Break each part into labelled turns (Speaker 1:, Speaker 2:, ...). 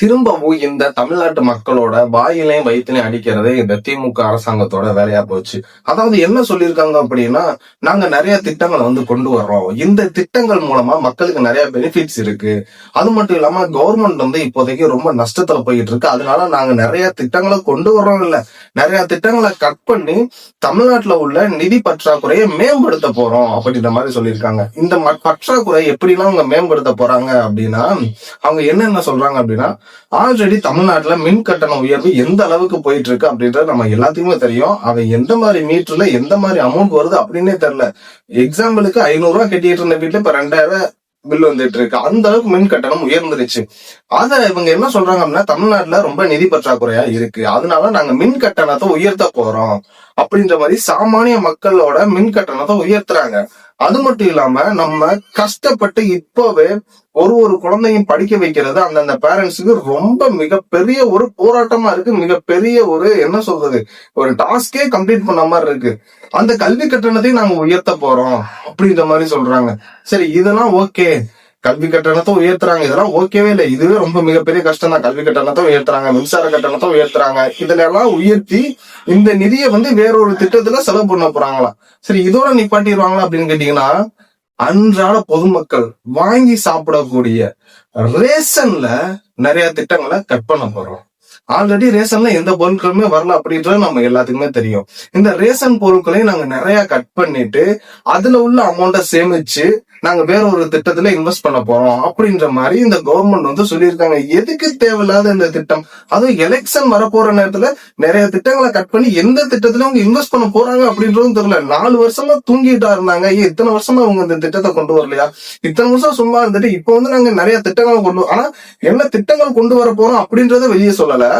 Speaker 1: திரும்பவும் இந்த தமிழ்நாட்டு மக்களோட வாயிலையும் வயிற்றுலையும் அடிக்கிறதே இந்த திமுக அரசாங்கத்தோட வேலையா போச்சு. அதாவது என்ன சொல்லியிருக்காங்க அப்படின்னா நாங்க நிறைய திட்டங்களை வந்து கொண்டு வர்றோம். இந்த திட்டங்கள் மூலமா மக்களுக்கு நிறைய பெனிஃபிட்ஸ் இருக்கு. அது மட்டும் இல்லாம கவர்மெண்ட் வந்து இப்போதைக்கு ரொம்ப நஷ்டத்துல போயிட்டு இருக்கு அதனால நாங்க நிறைய திட்டங்களை கொண்டு வர்றோம் இல்ல. நிறைய திட்டங்களை கட் பண்ணி தமிழ்நாட்டுல உள்ள நிதி பற்றாக்குறையை மேம்படுத்த போறோம் அப்படின்ற மாதிரி சொல்லியிருக்காங்க. இந்த ம- பற்றாக்குறை எப்படிலாம் அவங்க மேம்படுத்த போறாங்க அப்படின்னா அவங்க என்னென்ன சொல்றாங்க அப்படின்னா ஆல்ரெடி தமிழ்நாட்டுல மின் கட்டண உயர்வு எந்த அளவுக்கு போயிட்டு இருக்கு அப்படின்றது நம்ம எல்லாத்துக்குமே தெரியும். அவன் எந்த மாதிரி மீட்டர்ல எந்த மாதிரி அமௌண்ட் வருது அப்படின்னே தெரியல. எக்ஸாம்பிளுக்கு ஐநூறு ரூபா கட்டிட்டு இருந்த வீட்டுல இப்ப ரெண்டாயிரம் பில் வந்துட்டு இருக்கு. அந்த அளவுக்கு மின் கட்டணம் உயர்ந்துருச்சு. அத இவங்க என்ன சொல்றாங்க அப்படின்னா தமிழ்நாட்டுல ரொம்ப நிதி பற்றாக்குறையா இருக்கு. அதனால நாங்க மின் கட்டணத்தை உயர்த்த போறோம் அப்படின்ற மாதிரி சாமானிய மக்களோட மின் கட்டணத்தை உயர்த்துறாங்க. அது மட்டும் இல்லாம நம்ம கஷ்டப்பட்டு இப்பவே ஒரு ஒரு குழந்தையும் படிக்க வைக்கிறது அந்தந்த பேரண்ட்ஸுக்கு ரொம்ப மிகப்பெரிய ஒரு போராட்டமா இருக்கு. மிகப்பெரிய ஒரு என்ன சொல்றது ஒரு டாஸ்கே கம்ப்ளீட் பண்ண மாதிரி இருக்கு. அந்த கல்வி கட்டணத்தையும் நாங்க உயர்த்த போறோம் அப்படின்ற மாதிரி சொல்றாங்க. சரி இதெல்லாம் ஓகே கல்வி கட்டணத்தை உயர்த்துறாங்க. இதெல்லாம் ஓகேவே இல்லை. இதுவே ரொம்ப மிகப்பெரிய கஷ்டம் தான். கல்வி கட்டணத்தை உயர்த்துறாங்க மின்சார கட்டணத்தை உயர்த்துறாங்க. இதுல எல்லாம் உயர்த்தி இந்த நிதியை வந்து வேறொரு திட்டத்துல செலவு பண்ண போறாங்களா? சரி இதோட நிப்பாட்டிடுவாங்களா அப்படின்னு கேட்டீங்கன்னா அன்றாட பொதுமக்கள் வாங்கி சாப்பிடக்கூடிய ரேஷன்ல நிறைய திட்டங்களை கட் பண்ண போறோம் ஆல்ரெடி ரேஷன்ல எந்த பொருட்களுமே வரல அப்படின்றது நம்ம எல்லாத்துக்குமே தெரியும். இந்த ரேஷன் பொருட்களை நாங்க நிறைய கட் பண்ணிட்டு அதுல உள்ள அமௌண்ட்டை சேமிச்சு நாங்க வேற ஒரு திட்டத்துல இன்வெஸ்ட் பண்ண போறோம் அப்படின்ற மாதிரி இந்த கவர்மெண்ட் வந்து சொல்லியிருக்காங்க. எதுக்கு தேவையில்லாத இந்த திட்டம்? அதுவும் எலெக்ஷன் வரப்போற நேரத்துல நிறைய திட்டங்களை கட் பண்ணி எந்த திட்டத்துல அவங்க இன்வெஸ்ட் பண்ண போறாங்க அப்படின்றதும் தெரியல. நாலு வருஷமா தூங்கிட்டா இருந்தாங்க. ஏன் இத்தனை வருஷமா அவங்க இந்த திட்டத்தை கொண்டு வரலையா? இத்தனை வருஷம் சும்மா இருந்துட்டு இப்போ வந்து நாங்க நிறைய திட்டங்களை கொண்டு ஆனா என்ன திட்டங்கள் கொண்டு வர போறோம் அப்படின்றத வெளியே சொல்லல.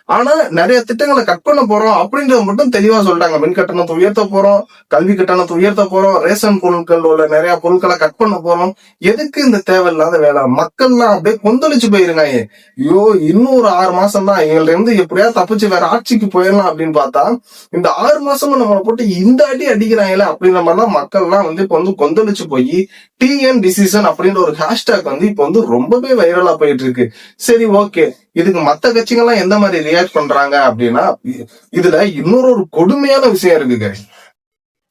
Speaker 1: ஆனா நிறைய திட்டங்களை கட் பண்ண போறோம் அப்படின்றத மட்டும் தெளிவா சொல்றாங்க மின் கட்டணத்தை உயர்த்த போறோம் கல்வி கட்டணத்தை உயர்த்த போறோம் ரேஷன் பொருட்கள் உள்ள நிறைய பொருட்களை கட் பண்ண போறோம். எதுக்கு இந்த தேவையில்லாத வேலை? மக்கள்லாம் அப்படியே கொந்தளிச்சு போயிருங்க ஐயோ இன்னும் ஒரு ஆறு மாசம் தான். எங்கள்ட்ட இருந்து எப்படியாவது தப்பிச்சு வேற ஆட்சிக்கு போயிடலாம் அப்படின்னு பார்த்தா இந்த ஆறு மாசமும் நம்மளை போட்டு இந்த அடி அடிக்கிறாங்களே அப்படின்ற மாதிரிலாம் மக்கள்லாம் வந்து இப்போ வந்து கொந்தளிச்சு போய் டிஎன் டிசிஷன் அப்படின்ற ஒரு ஹேஷ்டேக் வந்து இப்போ வந்து ரொம்பவே வைரலா போயிட்டு இருக்கு. சரி ஓகே இதுக்கு மத்த கட்சிகள்லாம் எந்த மாதிரி ரியாக்ட் பண்றாங்க அப்படின்னா இதுல இன்னொரு ஒரு கொடுமையான விஷயம் இருக்குங்க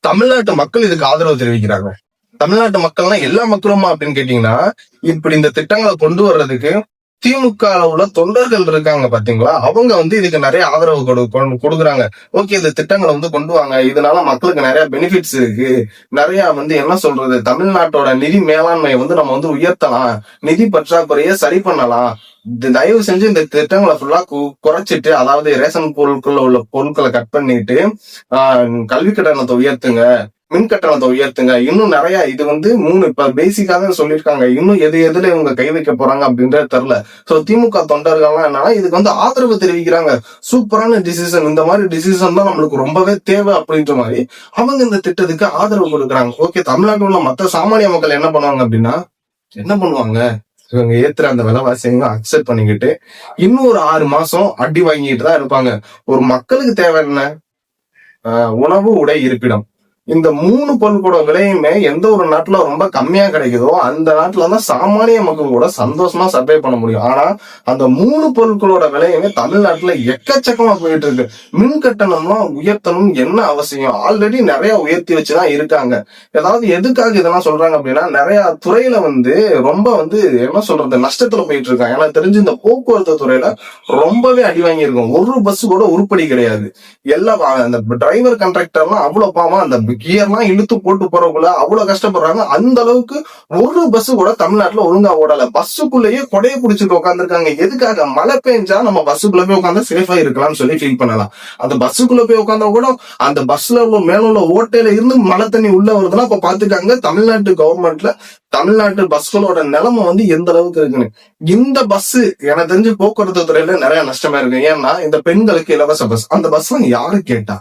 Speaker 1: தமிழ்நாட்டு மக்கள் இதுக்கு ஆதரவு தெரிவிக்கிறாங்க. தமிழ்நாட்டு மக்கள்னா எல்லா மக்களுமா அப்படின்னு கேட்டீங்கன்னா இப்படி இந்த திட்டங்களை கொண்டு வர்றதுக்கு திமுக உள்ள தொண்டர்கள் இருக்காங்க பாத்தீங்களா? அவங்க வந்து இதுக்கு நிறைய ஆதரவு கொடு கொடுக்குறாங்க. ஓகே இந்த திட்டங்களை வந்து கொண்டு வாங்க. இதனால மக்களுக்கு நிறைய பெனிஃபிட்ஸ் இருக்கு. நிறைய வந்து என்ன சொல்றது? தமிழ்நாட்டோட நிதி மேலாண்மையை வந்து நம்ம வந்து உயர்த்தலாம். நிதி பற்றாக்குறைய சரி பண்ணலாம். தயவு செஞ்சு இந்த திட்டங்களை ஃபுல்லா குறைச்சிட்டு அதாவது ரேஷன் பொருட்கள்ல உள்ள பொருட்களை கட் பண்ணிட்டு ஆஹ், கல்வி கட்டணத்தை உயர்த்துங்க. மின் கட்டணத்தை உயர்த்துங்க. இன்னும் நிறைய இது வந்து மூணு இப்ப பேசிக்காக சொல்லியிருக்காங்க. இன்னும் எது எதுல இவங்க கை வைக்க போறாங்க அப்படின்றது தெரியல. சோ திமுக தொண்டர்கள்லாம் என்னன்னா இதுக்கு வந்து ஆதரவு தெரிவிக்கிறாங்க. சூப்பரான டிசிஷன் இந்த மாதிரி டிசிஷன் தான் நம்மளுக்கு ரொம்பவே தேவை அப்படின்ற மாதிரி அவங்க இந்த திட்டத்துக்கு ஆதரவு கொடுக்குறாங்க. ஓகே தமிழ்நாட்டில் உள்ள மத்த சாமானிய மக்கள் என்ன பண்ணுவாங்க அப்படின்னா என்ன பண்ணுவாங்க? இவங்க ஏத்துற அந்த விலைவாசியங்க அக்செப்ட் பண்ணிக்கிட்டு இன்னும் ஒரு ஆறு மாசம் அடி வாங்கிட்டு தான் இருப்பாங்க. ஒரு மக்களுக்கு தேவை என்ன? ஆஹ் உணவு உடை இருப்பிடம். இந்த மூணு பொருட்களோட விலையுமே எந்த ஒரு நாட்டுல ரொம்ப கம்மியா கிடைக்குதோ அந்த நாட்டுல தான் சாமானிய மக்கள் கூட சந்தோஷமா சர்வை பண்ண முடியும். ஆனா அந்த மூணு பொருட்களோட விலையுமே தமிழ்நாட்டுல எக்கச்சக்கமா போயிட்டு இருக்கு. மின் கட்டணம்லாம் உயர்த்தணும் என்ன அவசியம்? ஆல்ரெடி நிறைய உயர்த்தி வச்சுதான் இருக்காங்க. ஏதாவது எதுக்காக இதெல்லாம் சொல்றாங்க அப்படின்னா நிறைய துறையில வந்து ரொம்ப வந்து என்ன சொல்றது நஷ்டத்துல போயிட்டு இருக்காங்க. எனக்கு தெரிஞ்சு இந்த போக்குவரத்து துறையில ரொம்பவே அடி வாங்கியிருக்கும். ஒரு பஸ் கூட உருப்படி கிடையாது. எல்லாம் வா- அந்த டிரைவர் கண்ட்ராக்டர்லாம் அவ்வளவு பாவம் அந்த கியர்லாம் இழுத்து போட்டு போறவங்கள அவ்வளவு கஷ்டப்படுறாங்க. அந்த அளவுக்கு ஒரு பஸ் கூட தமிழ்நாட்டுல ஒழுங்கா ஓடல. பஸ்ஸுக்குள்ளேயே கொடையை பிடிச்சிட்டு உட்காந்துருக்காங்க எதுக்காக? மழை பெஞ்சா நம்ம பஸ்ஸுக்குள்ள போய் உட்காந்து சேஃபா இருக்கலாம்னு சொல்லி ஃபீல் பண்ணலாம். அந்த பஸ்ஸுக்குள்ள போய் உட்காந்தா கூட அந்த பஸ்ல உள்ள மேல உள்ள ஓட்டையில இருந்து மழை தண்ணி உள்ள வருதுன்னா அப்ப பாத்துக்காங்க தமிழ்நாட்டு கவர்மெண்ட்ல தமிழ்நாட்டு பஸ்களோட நிலைமை வந்து எந்த அளவுக்கு இருக்குன்னு. இந்த பஸ் எனக்கு தெரிஞ்சு போக்குவரத்து துறையில நிறைய நஷ்டமா இருக்கு. ஏன்னா இந்த பெண்களுக்கு இலவச பஸ் அந்த பஸ் யாரு கேட்டா?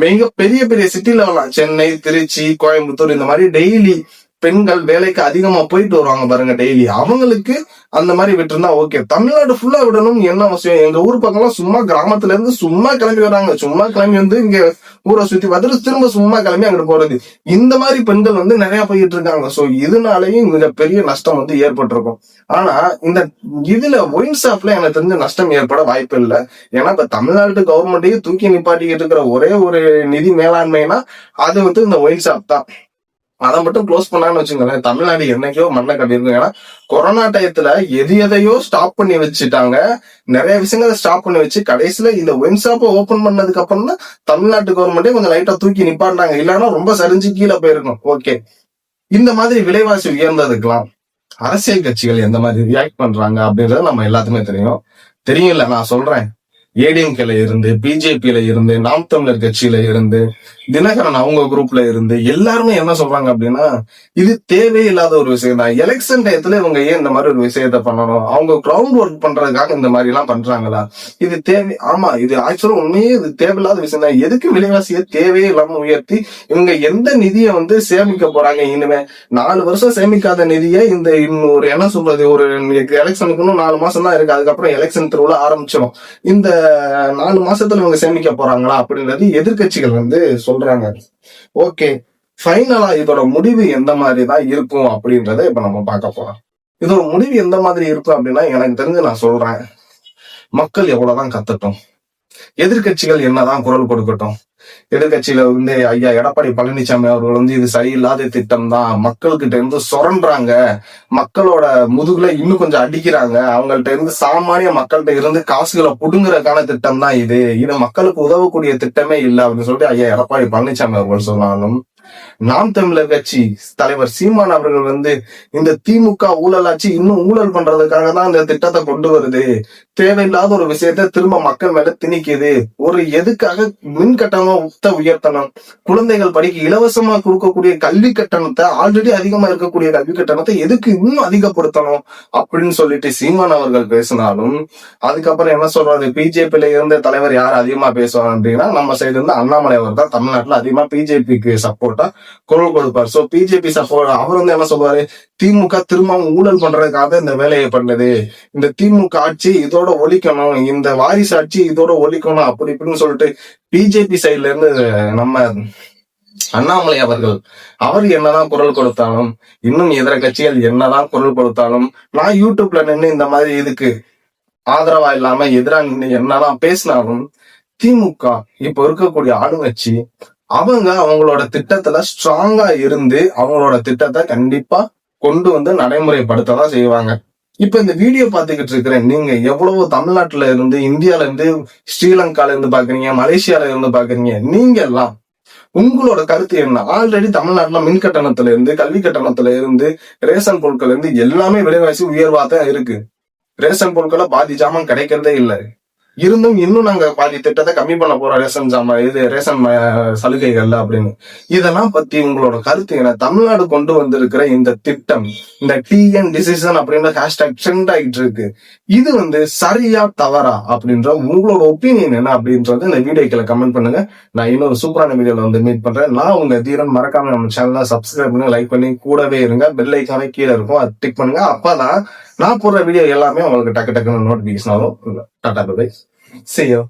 Speaker 1: மிக பெரிய பெரிய சிட்டில வரலாம் சென்னை திருச்சி கோயம்புத்தூர் இந்த மாதிரி டெய்லி பெண்கள் வேலைக்கு அதிகமா போயிட்டு வருவாங்க பாருங்க டெய்லி அவங்களுக்கு அந்த மாதிரி விட்டுருந்தா ஓகே தமிழ்நாடு ஃபுல்லா விடணும் என்ன அவசியம்? எங்க ஊர் பக்கம்லாம் சும்மா கிராமத்துல இருந்து சும்மா கிளம்பி வராங்க. சும்மா கிளம்பி வந்து இங்க ஊரை சுத்தி பார்த்துட்டு திரும்ப சும்மா கிளம்பி அங்கிட்டு போறது. இந்த மாதிரி பெண்கள் வந்து நிறைய போயிட்டு இருக்காங்க. சோ இதனாலயும் பெரிய நஷ்டம் வந்து ஏற்பட்டிருக்கும். ஆனா இந்த இதுல ஒயின் ஷாப்ல எனக்கு தெரிஞ்ச நஷ்டம் ஏற்பட வாய்ப்பு இல்லை. ஏன்னா இப்ப தமிழ்நாட்டு கவர்மெண்ட்டையும் தூக்கி நிப்பாட்டிக்கிட்டு இருக்கிற ஒரே ஒரு நிதி மேலாண்மைனா அது வந்து இந்த ஒயின் ஷாப் தான். அதை மட்டும் க்ளோஸ் பண்ணான்னு வச்சுக்கோங்களேன் தமிழ்நாடு என்னைக்கோ மண்ணை கட்டியிருக்கும் ஏன்னா கொரோனா டயத்துல எது எதையோ ஸ்டாப் பண்ணி வச்சுட்டாங்க. நிறைய விஷயங்களை ஸ்டாப் பண்ணி வச்சு கடைசியில இந்த ஒயின் ஓபன் பண்ணதுக்கு அப்புறம் தான் தமிழ்நாட்டு கவர்மெண்டே கொஞ்சம் லைட்டா தூக்கி நிப்பாட்டினாங்க. இல்லைன்னா ரொம்ப சரிஞ்சு கீழே போயிருக்கும். ஓகே இந்த மாதிரி விலைவாசி உயர்ந்ததுக்கெல்லாம் அரசியல் கட்சிகள் எந்த மாதிரி ரியாக்ட் பண்றாங்க அப்படின்றது நம்ம எல்லாத்துக்குமே தெரியும். தெரியும்ல நான் சொல்றேன். ஏடிஎம்கேல இருந்து பிஜேபியில இருந்து நாம் தமிழர் கட்சியில இருந்து தினகரன் அவங்க குரூப்ல இருந்து எல்லாருமே என்ன சொல்றாங்க அப்படின்னா இது தேவையில்லாத ஒரு விஷயம் தான். எலெக்ஷன் டயத்துல இவங்க ஏன் இந்த மாதிரி ஒரு விஷயத்த பண்ணணும்? அவங்க கிரவுண்ட் ஒர்க் பண்றதுக்காக இந்த மாதிரி எல்லாம் பண்றாங்களா? இது தேவை ஆமா இது ஆக்சுவலா உண்மையே இது தேவையில்லாத விஷயம் தான். எதுக்கு விலைவாசியை தேவையே இல்லாம உயர்த்தி இவங்க எந்த நிதியை வந்து சேமிக்க போறாங்க? இனிமே நாலு வருஷம் சேமிக்காத நிதியை இந்த இன்னொரு என்ன சொல்றது ஒரு எலெக்ஷனுக்குன்னு நாலு மாசம் தான் இருக்கு. அதுக்கப்புறம் எலெக்ஷன் திருவிழா ஆரம்பிச்சிடும் இந்த நாலு மாசத்துல இவங்க சேமிக்க போறாங்களா அப்படின்றது எதிர்கட்சிகள் வந்து சொல்றாங்க. ஓகே ஃபைனலா இதோட முடிவு எந்த மாதிரி தான் இருக்கும் அப்படின்றத இப்ப நம்ம பார்க்க போறோம். இதோட முடிவு எந்த மாதிரி இருக்கும் அப்படின்னா எனக்கு தெரிஞ்சு நான் சொல்றேன். மக்கள் எவ்வளவுதான் கத்துட்டோம். எதிர்க்கட்சிகள் என்னதான் குரல் கொடுக்கட்டும். எதிர்கட்சியில வந்து ஐயா எடப்பாடி பழனிசாமி அவர்கள் வந்து இது சரியில்லாத திட்டம் தான் மக்கள்கிட்ட இருந்து சுரண்டுறாங்க மக்களோட முதுகுல இன்னும் கொஞ்சம் அடிக்கிறாங்க. அவங்கள்ட்ட இருந்து சாமானிய மக்கள்கிட்ட இருந்து காசுகளை புடுங்குறதுக்கான திட்டம் தான் இது. இது மக்களுக்கு உதவக்கூடிய திட்டமே இல்லை அப்படின்னு சொல்லிட்டு ஐயா எடப்பாடி பழனிசாமி அவர்கள் சொன்னாலும் நாம் தமிழர் கட்சி தலைவர் சீமான் அவர்கள் வந்து இந்த திமுக ஊழலாச்சு இன்னும் ஊழல் பண்றதுக்காக தான் இந்த திட்டத்தை கொண்டு வருது. தேவையில்லாத ஒரு விஷயத்த திரும்ப மக்கள் மேல திணிக்குது. ஒரு எதுக்காக மின் கட்டணத்தை உயர்த்தணும் குழந்தைகள் படிக்க இலவசமா கொடுக்கக்கூடிய கல்வி கட்டணத்தை ஆல்ரெடி அதிகமா இருக்கக்கூடிய கல்வி கட்டணத்தை எதுக்கு இன்னும் அதிகப்படுத்தணும்? அப்படின்னு சொல்லிட்டு சீமான் அவர்கள் பேசினாலும் அதுக்கப்புறம் என்ன சொல்றாரு? பிஜேபியில இருந்த தலைவர் யார் அதிகமா பேசுவாங்க அப்படின்னா நம்ம சைடு இருந்து அண்ணாமலை அவர் தான் தமிழ்நாட்டுல அதிகமா பிஜேபிக்கு சப்போர்ட்டா குரல் கொடுப்பார். சோ பிஜேபி சப்போர்ட் அவர் வந்து என்ன சொல்வாரு? திமுக திரும்பவும் ஊழல் பண்றதுக்காக இந்த வேலையை பண்ணது. இந்த திமுக ஆட்சி இதோட ஒழிக்கணும். இந்த வாரிசு ஆட்சி இதோட ஒழிக்கணும். அப்படி இப்படின்னு சொல்லிட்டு பிஜேபி சைட்ல இருந்து நம்ம அண்ணாமலை அவர்கள் அவர் என்னதான் குரல் கொடுத்தாலும் இன்னும் இதர கட்சிகள் என்னதான் குரல் கொடுத்தாலும் நான் யூடியூப்ல நின்று இந்த மாதிரி இதுக்கு ஆதரவா இல்லாம எதிரா நின்று என்னதான் பேசினாலும் திமுக இப்ப இருக்கக்கூடிய ஆளுங்கட்சி அவங்க அவங்களோட திட்டத்துல ஸ்ட்ராங்கா இருந்து அவங்களோட திட்டத்தை கண்டிப்பா கொண்டு வந்து நடைமுறைப்படுத்த தான் செய்வாங்க. இப்ப இந்த வீடியோ பாத்துக்கிட்டு இருக்கிற நீங்க எவ்வளவு தமிழ்நாட்டுல இருந்து இந்தியால இருந்து ஸ்ரீலங்கால இருந்து பாக்குறீங்க மலேசியால இருந்து பாக்குறீங்க நீங்க எல்லாம் உங்களோட கருத்து என்ன? ஆல்ரெடி தமிழ்நாட்டுல மின் கட்டணத்துல இருந்து கல்வி கட்டணத்துல இருந்து ரேஷன் பொருட்கள் இருந்து எல்லாமே விலைவாசி உயர்வாதான் இருக்கு. ரேஷன் பொருட்களை பாதி ஜாமான் கிடைக்கிறதே இல்லை. இருந்தும் இன்னும் நாங்க பாதி திட்டத்தை கம்மி பண்ண போறோம் ரேஷன் சாமான் இது ரேஷன் சலுகைகள்ல அப்படின்னு. இதெல்லாம் பத்தி உங்களோட கருத்து என்ன? தமிழ்நாடு கொண்டு வந்திருக்கிற இந்த திட்டம் இந்த டிஎன் டிசிஷன் அப்படின்ற ஹேஷ்டாக் ட்ரெண்ட் ஆகிட்டு இருக்கு இது வந்து சரியா தவறா அப்படின்ற உங்களோட ஒப்பீனியன் என்ன அப்படின்றது இந்த வீடியோக்களை கமெண்ட் பண்ணுங்க. நான் இன்னொரு சூப்பரான வீடியோல வந்து மீட் பண்றேன். நான் உங்க தீரன் மறக்காம நம்ம சேனலை சப்ஸ்கிரைப் பண்ணி லைக் பண்ணி கூடவே இருங்க. பெல் ஐக்கானே கீழே இருக்கும். அது டிக் பண்ணுங்க. அப்பதான் நான் போடுற வீடியோ எல்லாமே உங்களுக்கு டக்கு டக்குன்னு நோட்டிபிகேஷன் ஆகும். டாடா பை செய்யும்